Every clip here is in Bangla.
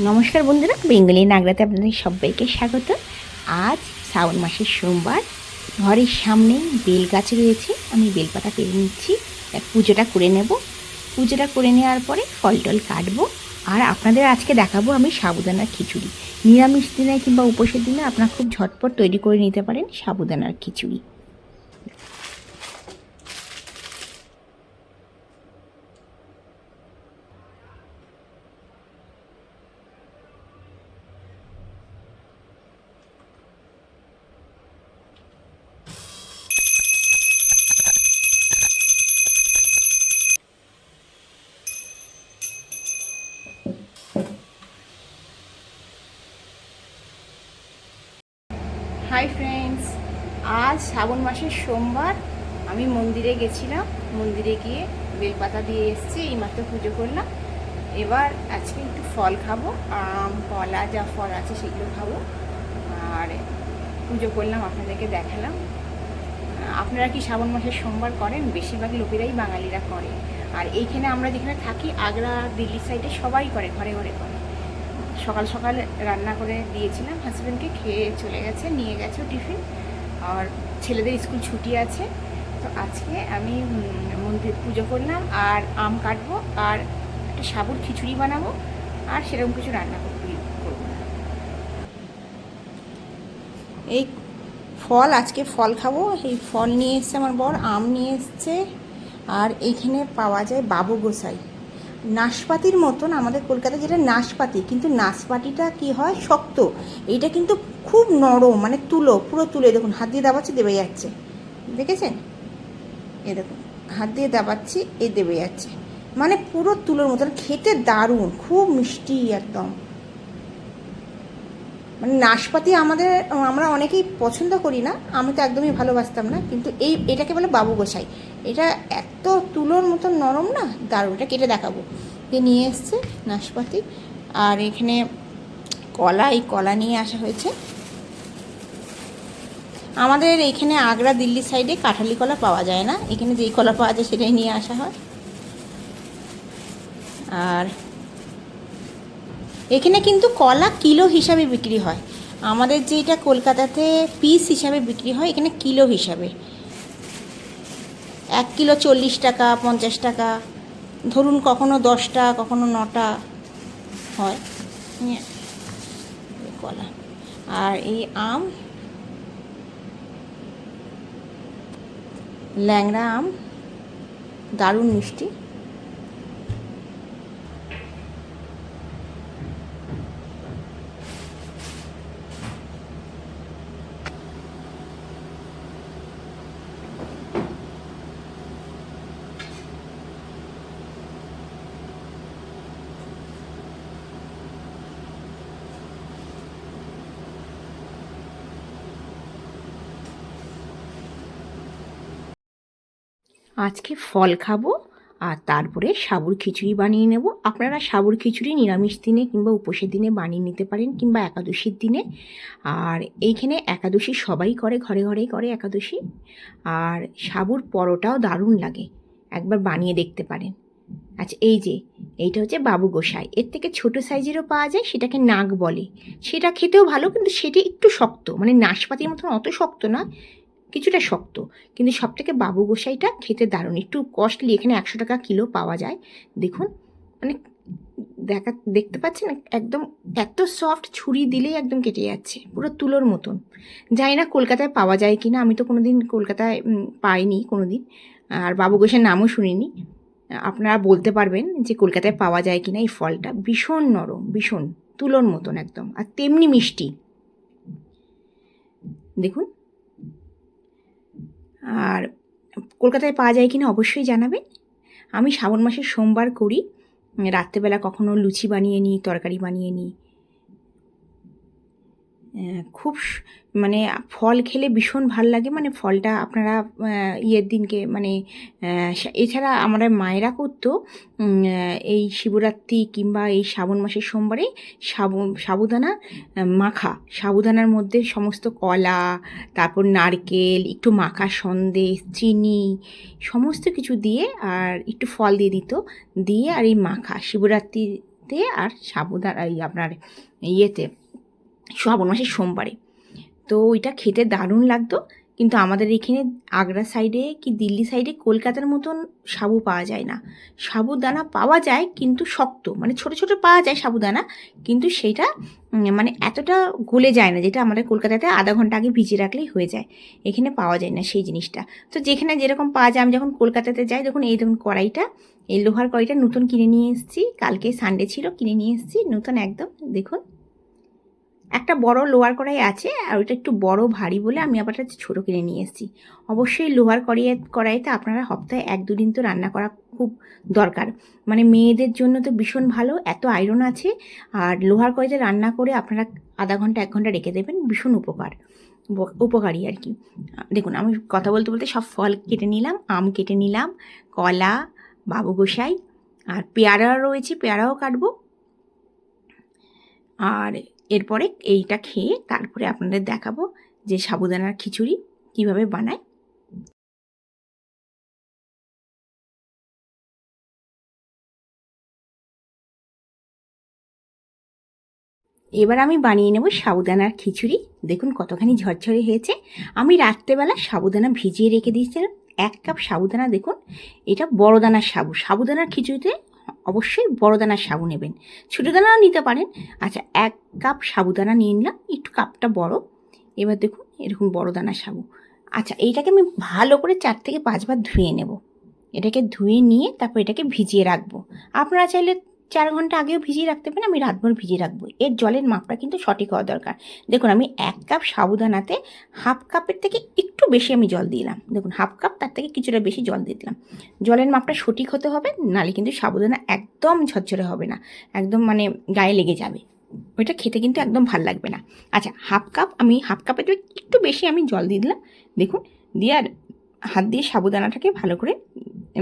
নমস্কার বন্ধুরা, বেঙ্গলি নাগরাতে আপনাদের সবাইকে স্বাগত। আজ শ্রাবণ মাসের সোমবার, ঘরের সামনে বেল গাছ রয়েছে, আমি বেলপাতা পেরে নিচ্ছি। পুজোটা করে নেব। পুজোটা করে নেওয়ার পরে ফল টল কাটবো। আর আপনাদের আজকে দেখাবো আমি সাবুদানার খিচুড়ি। নিরামিষ দিনে কিংবা উপোসের দিনে আপনারা খুব ঝটপট তৈরি করে নিতে পারেন সাবুদানার খিচুড়ি। হাই ফ্রেন্ডস, আজ শ্রাবণ মাসের সোমবার, আমি মন্দিরে গেছিলাম, মন্দিরে গিয়ে বেলপাতা দিয়ে এসেছি এইমাত্র পুজো করলাম। এবার আজকে একটু ফল খাব, আম, কলা যা ফল আছে সেগুলো খাব, আর পুজো করলাম, আপনাদেরকে দেখালাম। আপনারা কি শ্রাবণ মাসের সোমবার করেন? বেশিরভাগ লোকেরাই বাঙালিরা করে। আর এইখানে আমরা যেখানে থাকি, আগ্রা দিল্লি সাইডে সবাই করে, ঘরে ঘরে করে। সকাল সকাল রান্না করে দিয়েছিলাম। হাজব্যান্ডকে খেয়ে চলে গেছে, নিয়ে গেছে টিফিন। আর ছেলেদের স্কুল ছুটি আছে। তো আজকে আমি মন্দির পুজো করলাম, আর আম কাটবো, আর একটা সাবুর খিচুড়ি বানাবো, আর সেরকম কিছু রান্না করব করব এই ফল, আজকে ফল খাব। এই ফল নিয়ে এসছে আমার বর, আম নিয়ে এসছে। আর এইখানে পাওয়া যায় বাবু গোসাই। নাশপাতির মতন আমাদের কলকাতায় যেটা নাশপাতি, কিন্তু নাশপাতিটা কি হয়? শক্ত। এইটা কিন্তু খুব নরম মানে তুলো, পুরো তুলে। দেখুন, হাত দিয়ে দাবাচ্ছি, দেবে যাচ্ছে। দেখেছেন? এ দেখুন, হাত দিয়ে দাবাচ্ছি এ দেবে যাচ্ছে। মানে পুরো তুলোর মতন, খেতে দারুণ, খুব মিষ্টি একদম। মানে নাশপাতি আমাদের, আমরা অনেকেই পছন্দ করি না, আমি তো একদমই ভালোবাসতাম না, কিন্তু এই, এটাকে বলে বাবু গোসাই। এটা এত তুলোর মতন নরম না, দারুণ, এটা কেটে দেখাবো। যে নিয়ে এসছে নাশপাতি, আর এখানে কলা, এই কলা নিয়ে আসা হয়েছে। আমাদের এখানে আগ্রা দিল্লি সাইডে কাঁঠালি কলা পাওয়া যায় না, এখানে যেই কলা পাওয়া যায় সেটাই নিয়ে আসা হয়। আর এখানে কিন্তু কলা কিলো হিসাবে বিক্রি হয়। আমাদের যেটা কলকাতাতে পিস হিসাবে বিক্রি হয়, এখানে কিলো হিসাবে। এক কিলো চল্লিশ টাকা, পঞ্চাশ টাকা, ধরুন কখনো দশটা, কখনো নটা হয়। নিয়ে কলা। আর এই আম, ল্যাংড়া আম, দারুণ মিষ্টি। আজকে ফল খাব আর তারপরে সাবুর খিচুড়ি বানিয়ে নেব। আপনারা সাবুর খিচুড়ি নিরামিষ দিনে কিংবা উপোসের দিনে বানিয়ে নিতে পারেন কিংবা একাদশীর দিনে। আর এইখানে একাদশী সবাই করে, ঘরে ঘরেই করে একাদশী। আর সাবুর পরোটাও দারুণ লাগে, একবার বানিয়ে দেখতে পারেন। আচ্ছা এই যে, এইটা হচ্ছে বাবু গোসাই। এর থেকে ছোট সাইজেরও পাওয়া যায়, সেটাকে নাক বলে। সেটা খেতেও ভালো, কিন্তু সেটা একটু শক্ত মানে নাশপাতির মতন অত শক্ত না। কিছুটা শক্ত। কিন্তু সব থেকে বাবু গোসাইটা খেতে দারুণ। একটু কস্টলি এখানে একশো টাকা কিলো পাওয়া যায়। দেখুন মানে দেখা, দেখতে পাচ্ছেন? একদম এত সফট ছুরি দিলেই একদম কেটে যাচ্ছে, পুরো তুলোর মতন। জানি না কলকাতায় পাওয়া যায় কি না আমি তো কোনো দিন কলকাতায় পাইনি কোনো দিন আর বাবু গোসাইয়ের নামও শুনিনি। আপনারা বলতে পারবেন যে কলকাতায় পাওয়া যায় কি না এই ফলটা। ভীষণ নরম, ভীষণ, তুলোর মতন একদম। আর তেমনি মিষ্টি। দেখুন আর কলকাতায় পাওয়া যায় কিনা অবশ্যই জানাবেন। আমি শ্রাবণ মাসের সোমবার করি। রাত্রেবেলা কখনো লুচি বানিয়ে নিই, তরকারি বানিয়ে নিই। খুব মানে ফল খেলে ভীষণ ভালো লাগে। মানে ফলটা আপনারা ইয়ের দিনকে মানে এছাড়া আমরা মায়েরা করতো এই শিবরাত্রি কিংবা এই শ্রাবণ মাসের সোমবারে সাবু, সাবুদানা মাখা। সাবুদানার মধ্যে সমস্ত কলা, তারপর নারকেল, একটু মাখা সন্দেশ, চিনি, সমস্ত কিছু দিয়ে আর একটু ফল দিয়ে দিত। দিয়ে আর এই মাখা শিবরাত্রির তে আর সাবুদানা, এই আপনার ইয়েতে। শ্রাবণ মাসের সোমবারে। তো ওইটা খেতে দারুণ লাগতো, কিন্তু আমাদের এখানে আগ্রা সাইডে কি দিল্লি সাইডে কলকাতার মতন সাবু পাওয়া যায় না। সাবুদানা পাওয়া যায় কিন্তু শক্ত মানে ছোট ছোট পাওয়া যায় সাবুদানা, কিন্তু সেটা মানে এতটা গলে যায় না যেটা আমাদের কলকাতাতে আধা ঘণ্টা আগে ভিজিয়ে রাখলেই হয়ে যায়। এখানে পাওয়া যায় না সেই জিনিসটা। তো যেখানে যেরকম পাওয়া যায়, আমি যখন কলকাতাতে যাই, দেখুন এই দেখুন কড়াইটা, এই লোহার কড়াইটা নতুন কিনে নিয়ে এসেছি, কালকে সানডে ছিল, কিনে নিয়ে এসেছি, নতুন একদম, দেখুন একটা বড় লোহার কড়াই আছে, আর ওইটা একটু বড় ভারী বলে আমি আবার ছোটো কিনে নিয়ে এসেছি। অবশ্যই লোহার কড়াইয়ে কড়াইতে আপনারা সপ্তাহে এক দুদিন তো রান্না করা খুব দরকার। মানে মেয়েদের জন্য তো ভীষণ ভালো, এত আয়রন আছে, আর লোহার কড়াইতে রান্না করে আপনারা আধা ঘণ্টা, এক ঘণ্টা রেখে দেবেন, ভীষণ উপকার। উপকারী আর কি। দেখুন, আমি কথা বলতে বলতে সব ফল কেটে নিলাম, আম কেটে নিলাম, কলা, বাবু গোসাই, আর পেয়ারা রয়েছে, পেয়ারাও কাটবো। আর এরপরে এইটা খেয়ে তারপরে আপনাদের দেখাবো যে সাবুদানার খিচুড়ি কীভাবে বানায়। এবার আমি বানিয়ে নেব সাবুদানার খিচুড়ি। দেখুন কতখানি ঝরঝরে হয়েছে। আমি রাত্রেবেলা সাবুদানা ভিজিয়ে রেখে দিয়েছিলাম। এক কাপ সাবুদানা দেখুন, এটা বড় দানার সাবু। সাবুদানার খিচুড়িতে অবশ্যই বড় দানার সাবু নেবেন। ছোটো দানাও নিতে পারেন। আচ্ছা এক কাপ সাবুদানা নিয়ে নিলাম। একটু কাপটা বড়। এবার দেখুন, এরকম বড় দানার সাবু। আচ্ছা এইটাকে আমি ভালো করে চার থেকে পাঁচবার ধুয়ে নেব। এটাকে ধুয়ে নিয়ে তারপর এটাকে ভিজিয়ে রাখব। আপনারা চাইলে চার ঘণ্টা আগেও ভিজিয়ে রাখতে পারেন, আমি রাতভর ভিজিয়ে রাখব। এর জলের মাপটা কিন্তু সঠিক হওয়া দরকার। দেখুন, আমি এক কাপ সাবুদানাতে হাফ কাপের থেকে একটু বেশি আমি জল দিলাম। দেখুন, হাফ কাপ তার থেকে কিছুটা বেশি জল দিয়ে দিলাম। জলের মাপটা সঠিক হতে হবে, নালে কিন্তু সাবুদানা একদম ঝরঝরে হবে না। একদম মানে গায়ে লেগে যাবে। ওইটা খেতে কিন্তু একদম ভালো লাগবে না। আচ্ছা হাফ কাপ আমি, হাফ কাপের থেকে একটু বেশি আমি জল দিয়ে দিলাম। দেখুন, দিয়ে আর হাত দিয়ে সাবুদানাটাকে ভালো করে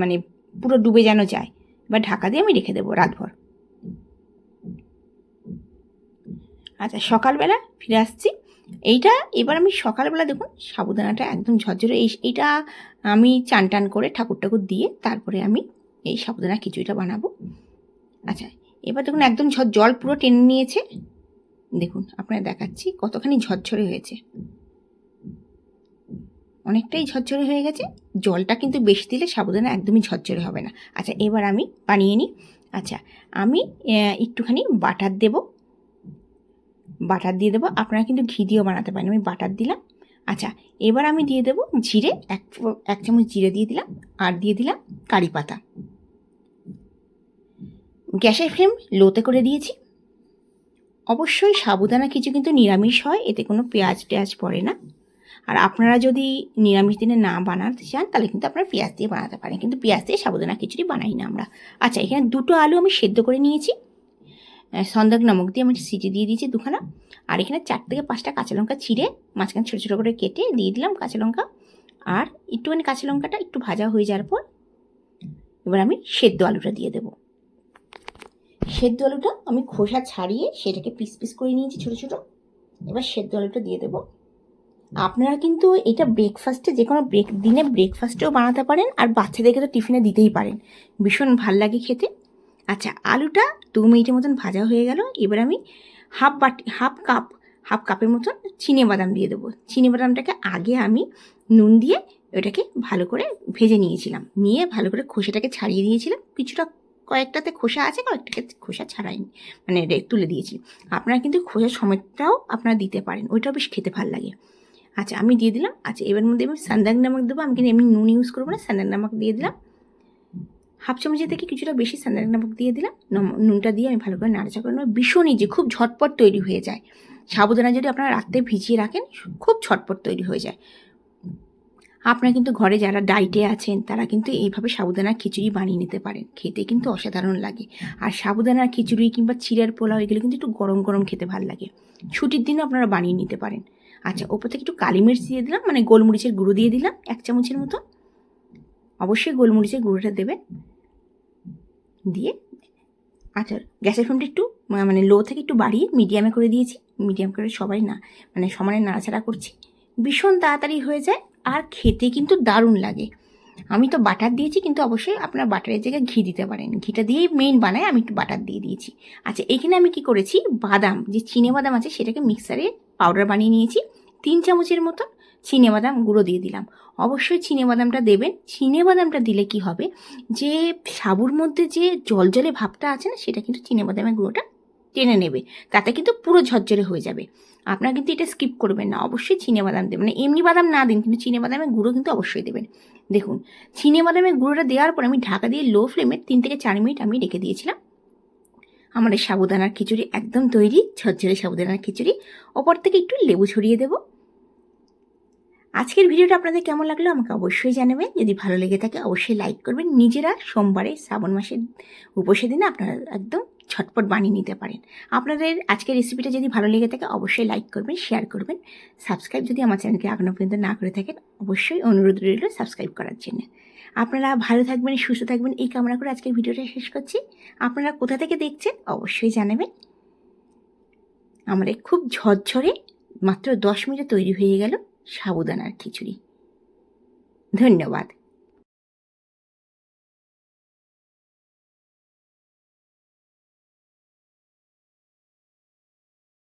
মানে পুরো ডুবে যেন যায়। এবার ঢাকা দিয়ে আমি রেখে দেবো রাতভর। আচ্ছা সকালবেলা ফিরে আসছি। এইটা এবার আমি সকালবেলা দেখুন, সাবুদানাটা একদম ঝরঝরে এই এইটা আমি চান টান করে ঠাকুর ঠাকুর দিয়ে তারপরে আমি এই সাবুদানা খিচুড়িটা বানাবো। আচ্ছা এবার দেখুন একদম ঝর জল পুরো টেনে নিয়েছে। দেখুন আপনারা দেখাচ্ছি কতখানি ঝরঝরে হয়েছে। অনেকটাই ঝরঝরে হয়ে গেছে। জলটা কিন্তু বেশি দিলে সাবুদানা একদমই ঝরঝরে হবে না। আচ্ছা এবার আমি বানিয়ে নিই। আচ্ছা আমি একটুখানি বাটার দেব। বাটার দিয়ে দেবো। আপনারা কিন্তু ঘি দিয়েও বানাতে পারেন। আমি বাটার দিলাম। আচ্ছা এবার আমি দিয়ে দেবো জিরে। এক এক চামচ জিরে দিয়ে দিলাম। আর দিয়ে দিলাম কারি পাতা। গ্যাসের ফ্লেম লোতে করে দিয়েছি। অবশ্যই সাবুদানা কিছু কিন্তু নিরামিষ হয়। এতে কোনো পেঁয়াজ টেয়াজ পড়ে না। আর আপনারা যদি নিরামিষ দিনে না বানাতে চান তাহলে কিন্তু আপনারা পেঁয়াজ দিয়ে বানাতে পারেন। কিন্তু পেঁয়াজ দিয়ে সাবুদানা খিচুড়ি বানাই না আমরা। আচ্ছা এখানে দুটো আলু আমি সেদ্ধ করে নিয়েছি। আহ, সন্দেক নমক দিয়ে আমি সিটি দিয়ে দিয়েছি দুখানা। আর এখানে চার থেকে পাঁচটা কাঁচা লঙ্কা ছিঁড়ে মাঝখানে ছোটো ছোটো করে কেটে দিয়ে দিলাম কাঁচা লঙ্কা। আর একটুখানি কাঁচা লঙ্কাটা একটু ভাজা হয়ে যাওয়ার পর এবার আমি সেদ্ধ আলুটা দিয়ে দেবো। সেদ্ধ আলুটা আমি খোসা ছাড়িয়ে সেটাকে পিস পিস করে নিয়েছি ছোটো ছোটো। এবার সেদ্ধ আলুটা দিয়ে দেবো। আপনারা কিন্তু এটা ব্রেকফাস্টে যে কোনো ব্রেক দিনে ব্রেকফাস্টেও বানাতে পারেন আর বাচ্চাদেরকে তো টিফিনে দিতেই পারেন। ভীষণ ভালো লাগে খেতে। আচ্ছা আলুটা দু মিনিটের মতন ভাজা হয়ে গেল। এবার আমি হাফ বাটি হাফ কাপ হাফ কাপের মতন চিনে বাদাম দিয়ে দেবো। চিনে বাদামটাকে আগে আমি নুন দিয়ে ওটাকে ভালো করে ভেজে নিয়েছিলাম। নিয়ে ভালো করে খোসাটাকে ছাড়িয়ে দিয়েছিলাম। কিছুটা, কয়েকটাতে খোসা আছে, কয়েকটাকে খোসা ছাড়াইনি মানে তুলে দিয়েছি। আপনারা কিন্তু খোসা সমেতটাও আপনারা দিতে পারেন। ওইটাও বেশ খেতে ভালো লাগে। আচ্ছা আমি দিয়ে দিলাম। আচ্ছা এবার মধ্যে আমি সান্দাক নামক দেবো। আমি কিন্তু এমনি নুন ইউজ করব না সান্দাক নামক দিয়ে দিলাম। হাফ চামচের থেকে কিছুটা বেশি সান্দাক নামক দিয়ে দিলাম। নুনটা দিয়ে আমি ভালো করে নাড়াচা করে নেব। ভীষণই যে খুব ঝটপট তৈরি হয়ে যায়। সাবুদানা যদি আপনারা রাত্রে ভিজিয়ে রাখেন, খুব ঝটপট তৈরি হয়ে যায়। আপনারা কিন্তু ঘরে যারা ডাইটে আছেন, তারা কিন্তু এইভাবে সাবুদানার খিচুড়ি বানিয়ে নিতে পারেন। খেতে কিন্তু অসাধারণ লাগে। আর সাবুদানার খিচুড়ি কিংবা চিড়ের পোলাও এগুলো কিন্তু একটু গরম গরম খেতে ভালো লাগে। ছুটির দিনও আপনারা বানিয়ে নিতে পারেন। আচ্ছা ওপর থেকে একটু কালি মির্চ দিয়ে দিলাম মানে গোলমরিচের গুঁড়ো দিয়ে দিলাম, এক চামচের মতো। অবশ্যই গোলমরিচের গুঁড়োটা দেবেন দিয়ে আচ্ছা গ্যাসের ফ্লেমটা একটু মানে লো থেকে একটু বাড়িয়ে মিডিয়ামে করে দিয়েছি। মিডিয়াম করে সবাই না মানে সমানে নাড়াচাড়া করছি। ভীষণ তাড়াতাড়ি হয়ে যায়, আর খেতে কিন্তু দারুণ লাগে। আমি তো বাটার দিয়েছি, কিন্তু অবশ্যই আপনার বাটারের জায়গায় ঘি দিতে পারেন। ঘিটা দিয়েই মেইন বানায়, আমি একটু বাটার দিয়ে দিয়েছি। আচ্ছা এখানে আমি কি করেছি? বাদাম, যে চিনে বাদাম আছে, সেটাকে মিক্সারে পাউডার বানিয়ে নিয়েছি, তিন চামচের মতো বাদাম গুঁড়ো দিয়ে দিলাম। অবশ্যই বাদামটা দেবেন। বাদামটা দিলে কি হবে? যে সাবুর মধ্যে যে জলজলে ভাবটা আছে না, সেটা কিন্তু বাদামের গুঁড়োটা টেনে নেবে। তাতে কিন্তু পুরো ঝরঝরে হয়ে যাবে। আপনারা কিন্তু এটা স্কিপ করবেন না। অবশ্যই বাদাম দেবেন। মানে এমনি বাদাম না দিন, কিন্তু বাদামের গুঁড়ো কিন্তু অবশ্যই দেবেন। দেখুন বাদামের গুঁড়োটা দেওয়ার পর আমি ঢাকা দিয়ে লো ফ্লেমে তিন থেকে চার মিনিট আমি রেখে দিয়েছিলাম। আমাদের সাবুদানার খিচুড়ি একদম তৈরি, ঝরঝরে সাবুদানার খিচুড়ি। ওপর থেকে একটু লেবু ছড়িয়ে দেবো। আজকের ভিডিওটা আপনাদের কেমন লাগল আমাকে অবশ্যই জানাবেন। যদি ভালো লেগে থাকে অবশ্যই লাইক করবেন। নিজেরা সোমবারে শ্রাবণ মাসের উপসে দিনে আপনারা একদম ছটপট বানিয়ে নিতে পারেন। আপনাদের আজকের রেসিপিটা যদি ভালো লেগে থাকে অবশ্যই লাইক করবেন শেয়ার করবেন। সাবস্ক্রাইব যদি আমার চ্যানেলকে এখনও পর্যন্ত না করে থাকেন, অবশ্যই অনুরোধ রইল সাবস্ক্রাইব করার জন্য। আপনারা ভালো থাকবেন, সুস্থ থাকবেন। এই কামনা করে আজকের ভিডিওটা শেষ করছি। আপনারা কোথা থেকে দেখছেন অবশ্যই জানাবেন। আমাদের খুব ঝরঝরে মাত্র দশ মিনিটে তৈরি হয়ে গেল সাবুদানার খিচুড়ি। ধন্যবাদ।